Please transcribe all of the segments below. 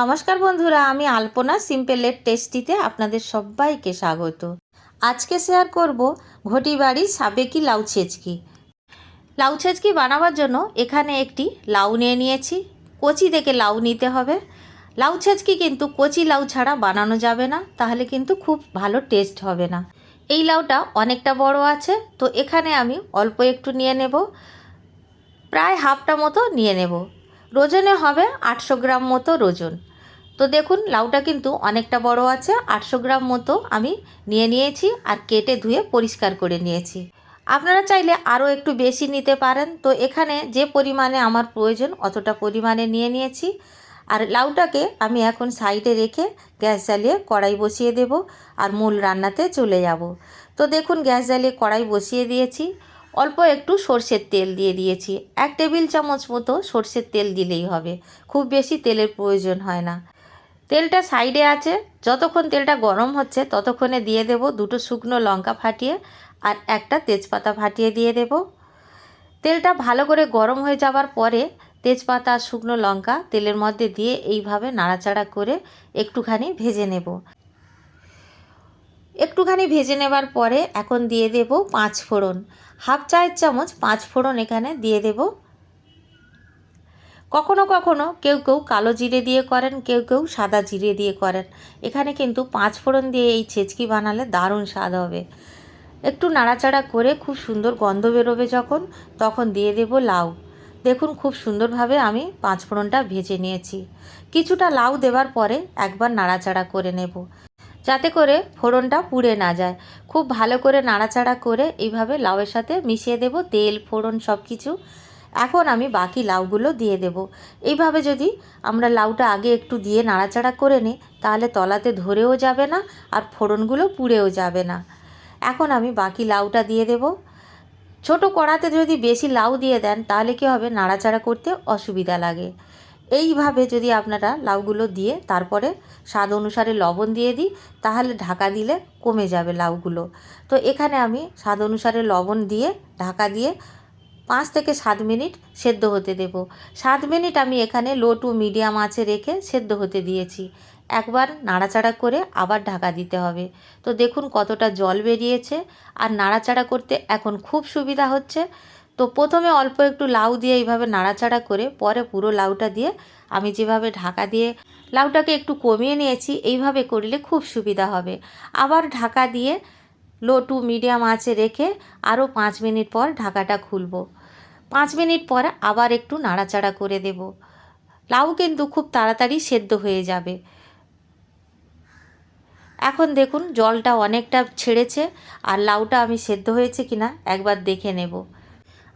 নমস্কার বন্ধুরা, আমি আলপনা সিম্পলের টেস্টিতে আপনাদের সবাইকে স্বাগত। আজকে শেয়ার করব ঘটি বাড়ির সাবেকি লাউ ছেচকি। লাউ ছেচকি বানাবার জন্য এখানে একটি লাউ নিয়ে নিয়েছি। কচি দেখে লাউ নিতে হবে। লাউ ছেচকি কিন্তু কচি লাউ ছাড়া বানানো যাবে না, তাহলে কিন্তু খুব ভালো টেস্ট হবে না। এই লাউটা অনেকটা বড় আছে, তো এখানে আমি অল্প একটু নিয়ে নেব। প্রায় হাফটা মতো নিয়ে নেব। ওজনে হবে আটশো গ্রাম মতো ওজন তো দেখুন, লাউটা কিন্তু অনেকটা বড় আছে, আটশো গ্রাম মতো আমি নিয়ে নিয়েছি আর কেটে ধুয়ে পরিষ্কার করে নিয়েছি। আপনারা চাইলে আরও একটু বেশি নিতে পারেন। তো এখানে যে পরিমাণে আমার প্রয়োজন অতটা পরিমাণে নিয়ে নিয়েছি। আর লাউটাকে আমি এখন সাইডে রেখে গ্যাস জ্বালিয়ে কড়াই বসিয়ে দেব আর মূল রান্নাতে চলে যাব। তো দেখুন, গ্যাস জ্বালিয়ে কড়াই বসিয়ে দিয়েছি। অল্প একটু সর্ষের তেল দিয়ে দিয়েছি। এক টেবিল চামচ মতো সর্ষের তেল দিলেই হবে। খুব বেশি তেলের প্রয়োজন হয় না। তেলটা সাইডে আছে। যতক্ষণ তেলটা গরম হচ্ছে, ততক্ষণে দিয়ে দেব দুটো শুকনো লঙ্কা ফাটিয়ে আর একটা তেজপাতা ফাটিয়ে দিয়ে দেব। তেলটা ভালো করে গরম হয়ে যাওয়ার পরে তেজপাতা আর শুকনো লঙ্কা তেলের মধ্যে দিয়ে এইভাবে নাড়াচাড়া করে একটুখানি ভেজে নেব। একটুখানি ভেজে নেবার পরে এখন দিয়ে দেব পাঁচ ফোড়ন। হাফ চায়ের চামচ পাঁচ ফোড়ন এখানে দিয়ে দেব। কখনো কখনো কেউ কেউ কালো জিরে দিয়ে করেন, কেউ কেউ সাদা জিরে দিয়ে করেন। এখানে কিন্তু পাঁচ ফোড়ন দিয়ে এই ছেচকি বানালে দারুণ স্বাদ হবে। একটু নাড়াচাড়া করে খুব সুন্দর গন্ধ বেরোবে যখন, তখন দিয়ে দেব লাউ। দেখুন খুব সুন্দরভাবে আমি পাঁচ ফোড়নটা ভেজে নিয়েছি। কিছুটা লাউ দেওয়ার পরে একবার নাড়াচাড়া করে নেব। যাতে করে ফোড়নটা পুড়ে না যায়। খুব ভালো করে নাড়াচাড়া করে এইভাবে লাউয়ের সাথে মিশিয়ে দেব, তেল, ফোড়ন সব কিছু এখন আমি বাকি লাউগুলো দিয়ে দেব। এইভাবে যদি আমরা লাউটা আগে একটু দিয়ে নাড়াচাড়া করে নিই, তাহলে তলাতে ধরেও যাবে না আর ফোড়নগুলো পুড়েও যাবে না। এখন আমি বাকি লাউটা দিয়ে দেব। ছোট কড়াতে যদি বেশি লাউ দিয়ে দেন, তাহলে কী হবে? নাড়াচাড়া করতে অসুবিধা লাগে। এইভাবে যদি আপনারা লাউগুলো দিয়ে তারপরে স্বাদ অনুসারে লবণ দিয়ে দিই, তাহলে ঢাকা দিলে কমে যাবে লাউগুলো। তো এখানে আমি স্বাদ অনুসারে লবণ দিয়ে ঢাকা দিয়ে পাঁচ থেকে সাত মিনিট সেদ্ধ হতে দেব। সাত মিনিট আমি এখানে লো টু মিডিয়াম আঁচে রেখে সেদ্ধ হতে দিয়েছি। একবার নাড়াচাড়া করে আবার ঢাকা দিতে হবে। তো দেখুন কতটা জল বেরিয়েছে। আর নাড়াচাড়া করতে এখন খুব সুবিধা হচ্ছে। তো প্রথমে অল্প একটু লাউ দিয়ে এইভাবে নাড়াচাড়া করে পরে পুরো লাউটা দিয়ে আমি যেভাবে ঢাকা দিয়ে লাউটাকে একটু কমিয়ে নিয়েছি, এইভাবে করলে খুব সুবিধা হবে। আবার ঢাকা দিয়ে লো টু মিডিয়াম আঁচে রেখে আরও পাঁচ মিনিট পর ঢাকাটা খুলব। পাঁচ মিনিট পর আবার একটু নাড়াচাড়া করে দেব। লাউ কিন্তু খুব তাড়াতাড়ি সেদ্ধ হয়ে যাবে। এখন দেখুন জলটা অনেকটা ছেড়েছে, আর লাউটা আমি সেদ্ধ হয়েছে কিনা একবার দেখে নেব।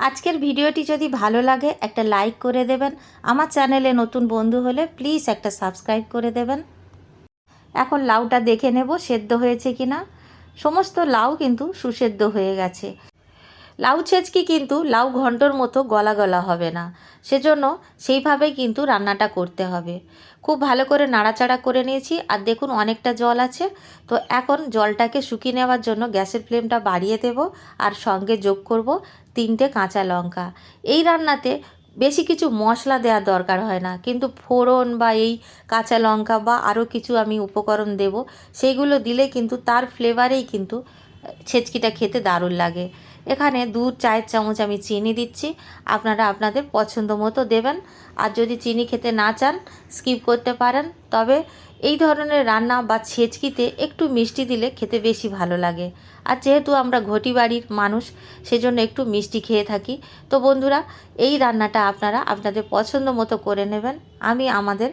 আজকের ভিডিওটি যদি ভালো লাগে, একটা লাইক করে দেবেন। আমার চ্যানেলে নতুন বন্ধু হলে প্লিজ একটা সাবস্ক্রাইব করে দেবেন। এখন লাউটা দেখে নেব, সেদ্ধ হয়েছে কি না সমস্ত লাউ কিন্তু সুসেদ্ধ হয়ে গেছে। লাউ ছেঁচকি কিন্তু লাউ ঘন্টর মতো গলা গলা হবে না। সেজন্য সেইভাবেই কিন্তু রান্নাটা করতে হবে। খুব ভালো করে নাড়াচাড়া করে নিয়েছি আর দেখুন অনেকটা জল আছে। তো এখন জলটাকে শুকিয়ে নেওয়ার জন্য গ্যাসের ফ্লেমটা বাড়িয়ে দেব আর সঙ্গে যোগ করব তিনটে কাঁচা লঙ্কা। এই রান্নাতে বেশি কিছু মশলা দেওয়ার দরকার হয় না। কিন্তু ফোড়ন বা এই কাঁচা লঙ্কা বা আরও কিছু আমি উপকরণ দেব, সেইগুলো দিলে কিন্তু তার ফ্লেভারেই কিন্তু ছেচকিটা খেতে দারুণ লাগে। এখানে দু চায়ের চামচ আমি চিনি দিচ্ছি। আপনারা আপনাদের পছন্দ মতো দেবেন। আর যদি চিনি খেতে না চান, স্কিপ করতে পারেন। তবে এই ধরনের রান্না বা ছেচকিতে একটু মিষ্টি দিলে খেতে বেশি ভালো লাগে। আর যেহেতু আমরা ঘটি বাড়ির মানুষ, সেজন্য একটু মিষ্টি খেয়ে থাকি। তো বন্ধুরা, এই রান্নাটা আপনারা আপনাদের পছন্দ মতো করে নেবেন। আমি আমাদের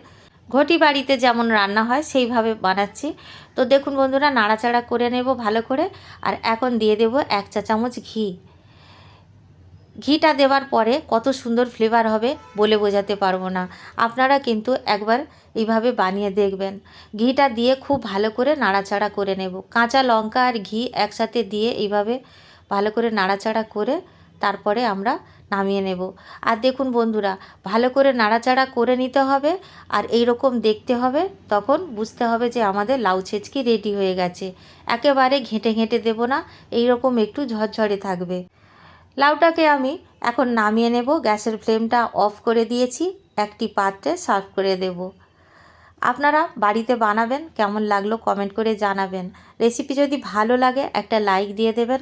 ঘটি বাড়িতে যেমন রান্না হয়, সেইভাবে বানাচ্ছি। তো দেখুন বন্ধুরা, নাড়াচাড়া করে নেব ভালো করে। আর এখন দিয়ে দেব এক চা চামচ ঘি। ঘিটা দেওয়ার পরে কত সুন্দর ফ্লেভার হবে বলে বোঝাতে পারব না। আপনারা কিন্তু একবার এইভাবে বানিয়ে দেখবেন। ঘিটা দিয়ে খুব ভালো করে নাড়াচাড়া করে নেব। কাঁচা লঙ্কা আর ঘি একসাথে দিয়ে এইভাবে ভালো করে নাড়াচাড়া করে তারপরে আমরা নামিয়ে নেব। আর দেখুন বন্ধুরা, ভালো করে নাড়াচাড়া করে নিতে হবে আর এই রকম দেখতে হবে, তখন বুঝতে হবে যে আমাদের লাউ ছেচকি রেডি হয়ে গেছে। একেবারে ঘেঁটে ঘেঁটে দেব না এই রকম একটু ঝরঝরে থাকবে। লাউটাকে আমি এখন নামিয়ে নেব, গ্যাসের ফ্লেমটা অফ করে দিয়েছি, একটি পাত্রে সার্ভ করে দেব। আপনারা বাড়িতে বানাবেন, কেমন লাগল কমেন্ট করে জানাবেন। রেসিপি যদি ভালো লাগে, একটা লাইক দিয়ে দেবেন।